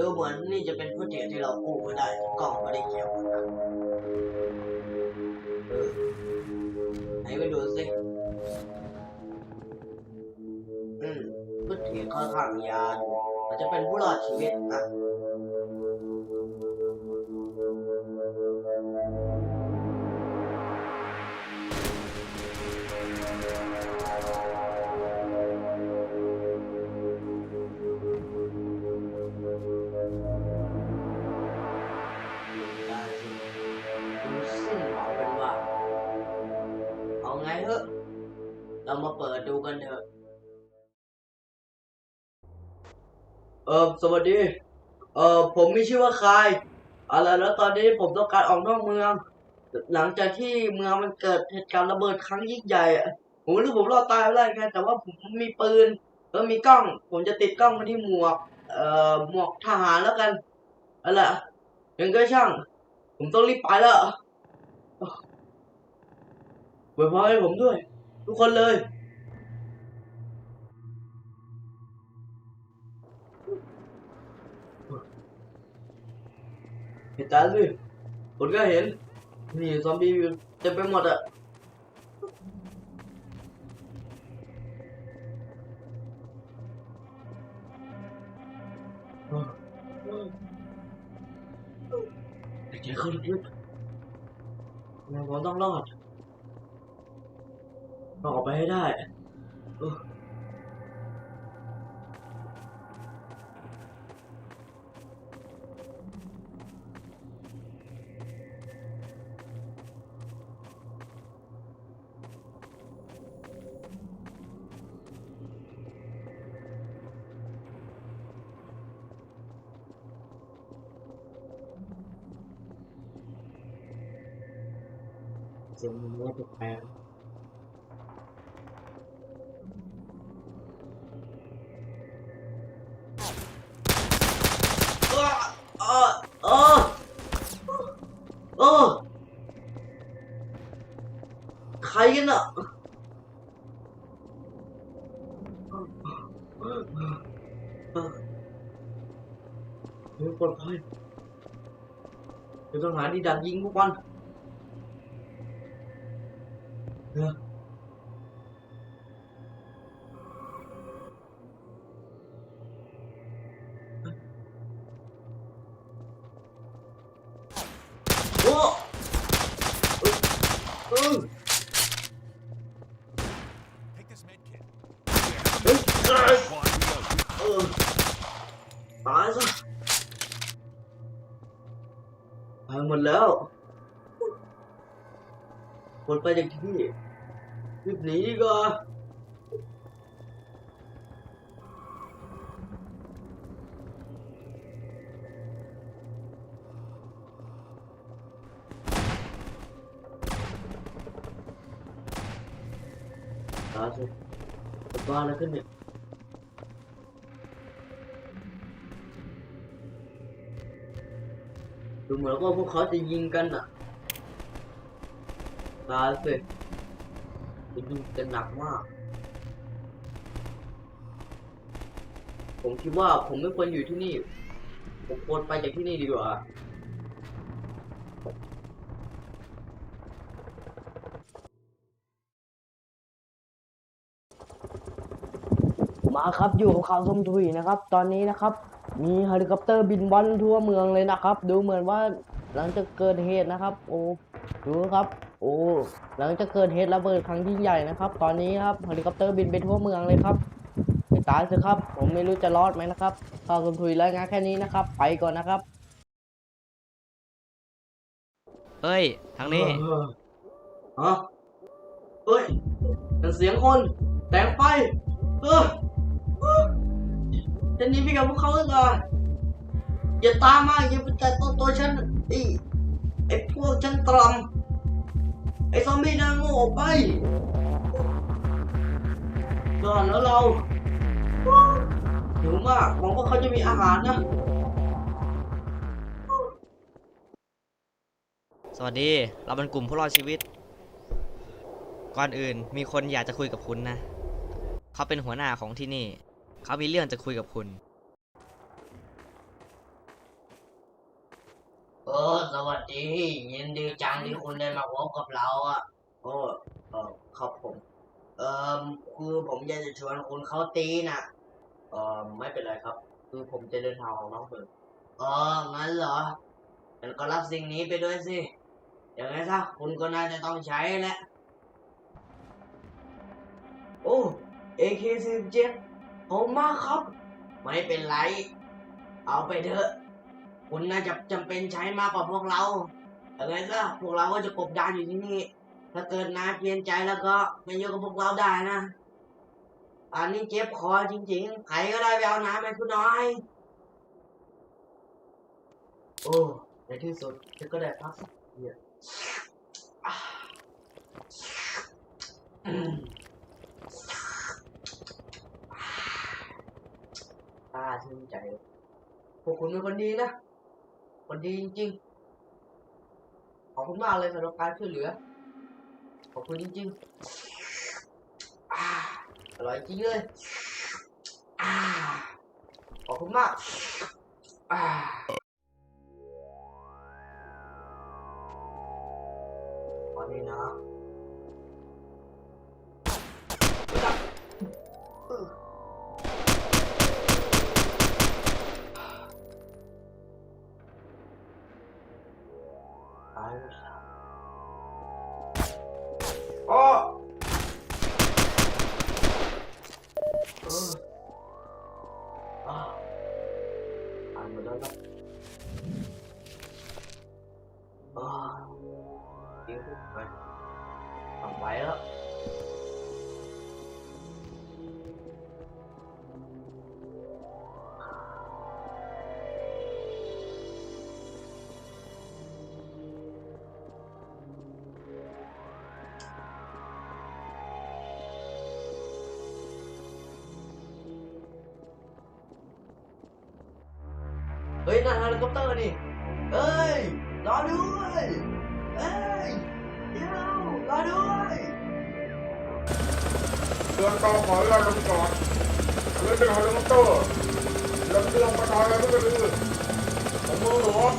ดูเหมือนนี่จะเป็นฟุตเทจที่เรากู้มาได้กล้องไม่ได้เกี่ยวนะเออไหนไปดูสิอืมฟุตเทจค่อนข้างยาดูอาจจะเป็นผู้รอดชีวิตนะ ออสวัสดี เออผมมีชื่อว่าคายอะไรแล้วตอนนี้ผมต้องการออกนอกเมือง หลังจากที่เมืองมันเกิดเหตุการณ์ระเบิดครั้งยิ่งใหญ่อะผมไม่รู้ผมรอดตายไม่ได้ไงแต่ว่าผมมีปืนแล้วมีกล้อง ผมจะติดกล้องมาที่หมวก เอ่อหมวกทหารแล้วกันอะไรยังก็ช่าง ผมต้องรีบไปแล้วไว้พอให้ผมด้วย ทุกคนเลย เห็นตาสิคนก็เห็น นี่ซอมบี้อยู่เต็มไปหมดอะหายใจเข้าลึกๆเราต้องรอดต้องออกไปให้ได้ เออเสียงมันไม่แปลกๆเออเออเออใครกันอะเฮ้ยปลอดภัยเดี๋ยวต้องหาที่ดักยิงพวกมัน เออโอ้ คนไปจากที่นี่รีบหนีดีกว่าตาสิบ้าอะไรขึ้นเนี่ยดูเหมือนว่าพวกเขาจะยิงกันอะ ตายสิจะยิงกันหนักมาก ผมคิดว่าผมไม่ควรอยู่ที่นี่ ผมควรไปจากที่นี่ดีกว่า มาครับอยู่กับข่าวสมทุยนะครับ ตอนนี้นะครับ มีเฮลิคอปเตอร์บินวันทั่วเมืองเลยนะครับ ดูเหมือนว่าหลังจากเกิดเหตุนะครับ โอ้ดูครับ โอ้หลังจากเกิดเหตุระเบิดครั้งยิ่งใหญ่นะครับ ตอนนี้ครับเฮลิคอปเตอร์บินไปทั่วเมืองเลยครับไปตายสิครับ ผมไม่รู้จะรอดไหมนะครับข่าวส้มทุยรายงานแค่นี้นะครับ ไปก่อนนะครับเฮ้ย ทางนี้ เออฮะเฮ้ยเป็นเสียงคนแต่งไปเออเออจะหนีไปกับพวกเขาหรือไงอย่าตามมาอย่าไปแตะตัวตัวฉันไอ้ไอ้พวกฉันตรอม ไอ้ซอมบี้นางโง่ออกไปก่อนแล้วเราหิวมากหวังว่าเขาจะมีอาหารนะ สวัสดี เราเป็นกลุ่มผู้รอดชีวิต ก่อนอื่นมีคนอยากจะคุยกับคุณนะ เขาเป็นหัวหน้าของที่นี่ เขามีเรื่องจะคุยกับคุณ เออ สวัสดี ยินดีจังที่คุณได้มาพบกับเราอะโอ้เออครับผม เออคือผมอยากจะชวนคุณเข้าตีน่ะ เออไม่เป็นไรครับ คือผมจะเดินทางออกนอกเมืองเอองั้นเหรองั้นก็รับสิ่งนี้ไปด้วยสิอย่างไรซะคุณก็น่าจะต้องใช้แหละ โอ้ AK47 ผมมากครับ ไม่เป็นไร เอาไปเถอะ คุณน่าจะจำเป็นใช้มากกว่าพวกเราอย่างไรซะพวกเราก็จะกบดานอยู่ที่นี่ ถ้าเกิดนาเปลี่ยนใจแล้วก็มาอยู่กับพวกเราได้นะ อันนี้เจ็บคอจริงๆใครก็ได้ไปเอาน้ำให้คุณน้อย โอ้ในที่สุดฉันก็ได้พักสักทีอะอะอืมอ่าชื่นใจ พวกคุณเป็นคนดีนะ คนดีจริง ๆ ขอบคุณมากเลยสำหรับการช่วยเหลือ ขอบคุณจริงๆอ่าอร่อยจริงเลยขอบคุณมากอ่าตอนนี้นะ ฮ้ยนั่นเฮลิคอปเตอร์นี่เอ้ยรอด้วยเอ้ยเดี๋ยวรอด้วยเดือนต่อขอเวลาลงจอดเรือเป็นเฮลิคอปเตอร์ลำเลียงประชาชนทุกเรือของเมืองหลวง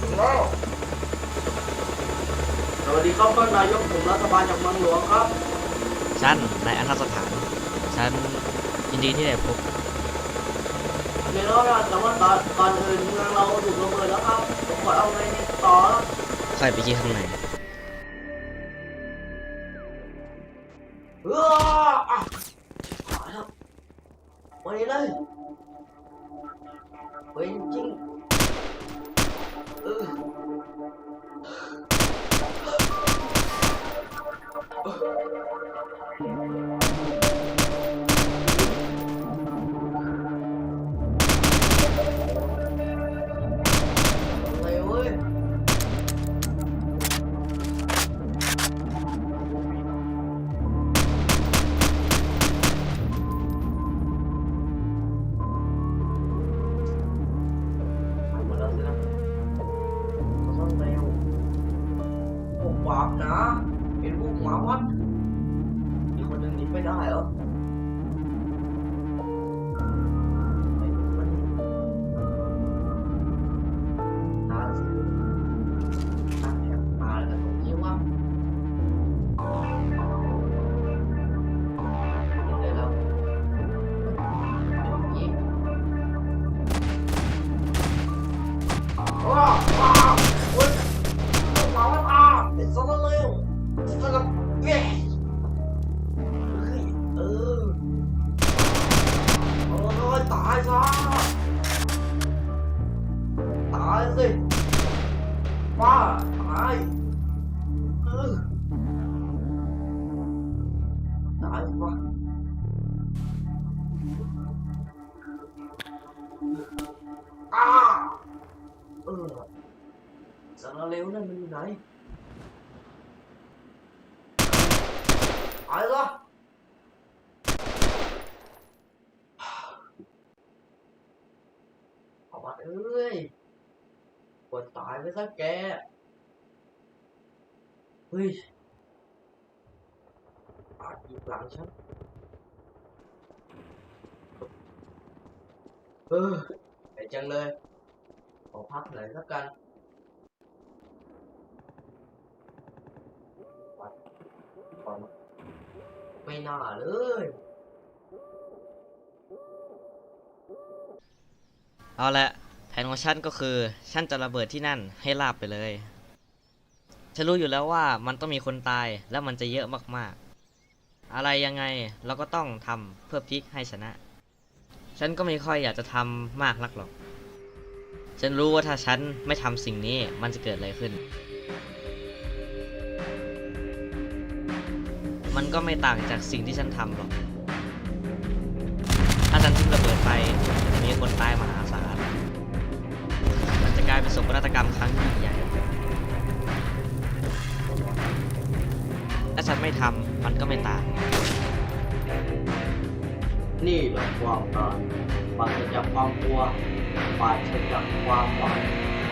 ถึงแล้วสวัสดีครับท่านนายกผมรัฐบาลจากเมืองหลวงครับ ฉันนายอันธสถาน ฉันยินดีที่ได้พบ เดี๋ยวแต่ว่าตอนตอนอื่นเมืองเราถูกระเบิดแล้วครับผมขอเอาไงต่อใครไปที่ข้างในเอออะขอครับไปเลย ค สารเลวนั่นมันอยู่ไหนหายซะเอาวัดเอ้ยป นวะไม่น่าเลย เอาละแผนของฉันก็คือฉันจะระเบิดที่นั่นให้ราบไปเลย ฉันรู้อยู่แล้วว่ามันต้องมีคนตายและมันจะเยอะมากๆ อะไรยังไงเราก็ต้องทำเพื่อพลิกให้ชนะ ฉันก็ไม่ค่อยอยากจะทำมากนักหรอก ฉันรู้ว่าถ้าฉันไม่ทำสิ่งนี้มันจะเกิดอะไรขึ้น มันก็ไม่ต่างจากสิ่งที่ฉันทำหรอก ถ้าฉันทิ้งระเบิดไปจะมีคนตายมหาศาล มันจะกลายเป็นโศกนาฏกรรมครั้งยิ่งใหญ่ ถ้าฉันไม่ทำมันก็ไม่ต่าง นี่แหละความตายปราศจากความกลัวปราศจากความหวัง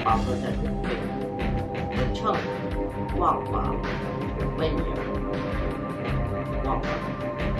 ปราศจากทุกสิ่งมันช่างว่างเปล่าไม่มีอะไร Gone.